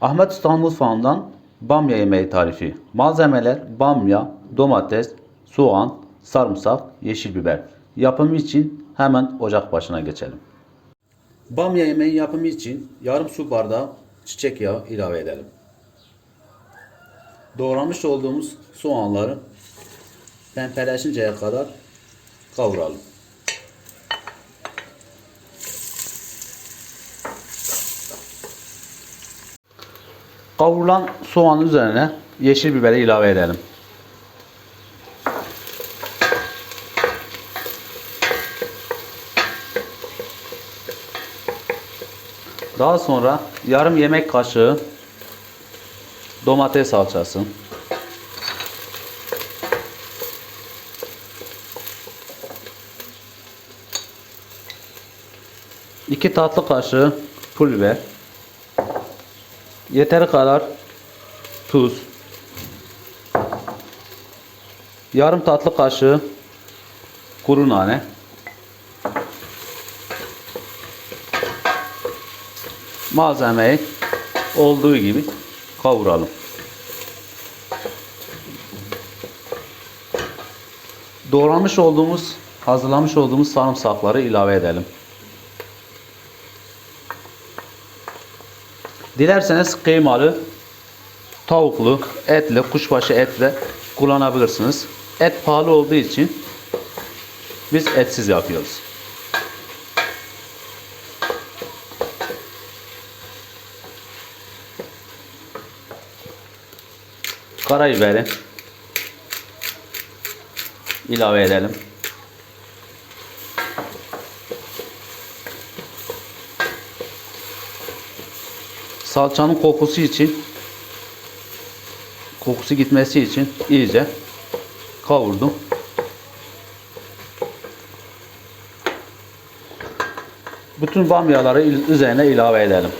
Ahmet Usta'nın mutfağından bamya yemeği tarifi. Malzemeler bamya, domates, soğan, sarımsak, yeşil biber. Yapımı için hemen ocak başına geçelim. Bamya yemeği yapımı için yarım su bardağı çiçek yağı ilave edelim. Doğramış olduğumuz soğanları pembeleşinceye kadar kavuralım. Kavrulan soğanın üzerine yeşil biberi ilave edelim. Daha sonra yarım yemek kaşığı domates salçası. iki tatlı kaşığı pul biber. Yeteri kadar tuz. Yarım tatlı kaşığı kuru nane. Malzemeyi olduğu gibi kavuralım. Doğramış olduğumuz, hazırlamış olduğumuz sarımsakları ilave edelim. Dilerseniz kıymalı, tavuklu, etli, kuşbaşı etle kullanabilirsiniz. Et pahalı olduğu için biz etsiz yapıyoruz. Karabiberi ilave edelim. Salçanın kokusu için kokusu gitmesi için iyice kavurdum. Bütün bamyaları üzerine ilave edelim.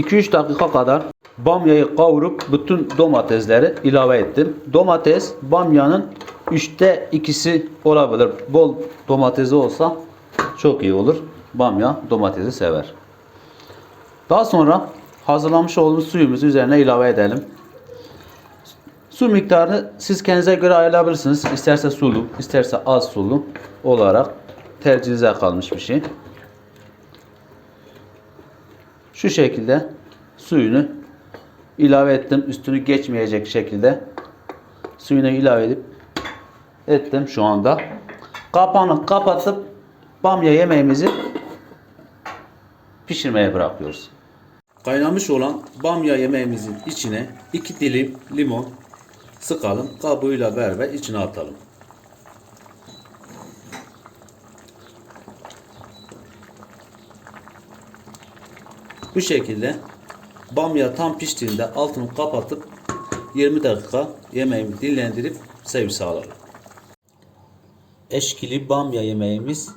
...2-3 dakika kadar bamyayı kavurup bütün domatesleri ilave ettim. Domates bamyanın üçte ikisi olabilir. Bol domatesi olsa çok iyi olur. Bamya domatesi sever. Daha sonra hazırlamış olduğumuz suyumuzu üzerine ilave edelim. Su miktarını siz kendinize göre ayarlayabilirsiniz. İsterse sulu, isterse az sulu olarak tercihinize kalmış bir şey. Şu şekilde suyunu ilave ettim. Üstünü geçmeyecek şekilde suyunu ilave edip ettim şu anda. Kapağını kapatıp bamya yemeğimizi pişirmeye bırakıyoruz. Kaynamış olan bamya yemeğimizin içine 2 dilim limon sıkalım. Kabuğuyla beraber içine atalım. Bu şekilde bamya tam piştiğinde altını kapatıp 20 dakika yemeğimi dinlendirip servis alalım. Eşkili bamya yemeğimiz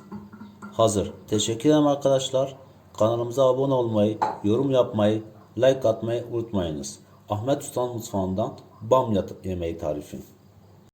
hazır. Teşekkür ederim arkadaşlar. Kanalımıza abone olmayı, yorum yapmayı, like atmayı unutmayınız. Ahmet Usta'nın mutfağından bamya yemeği tarifi.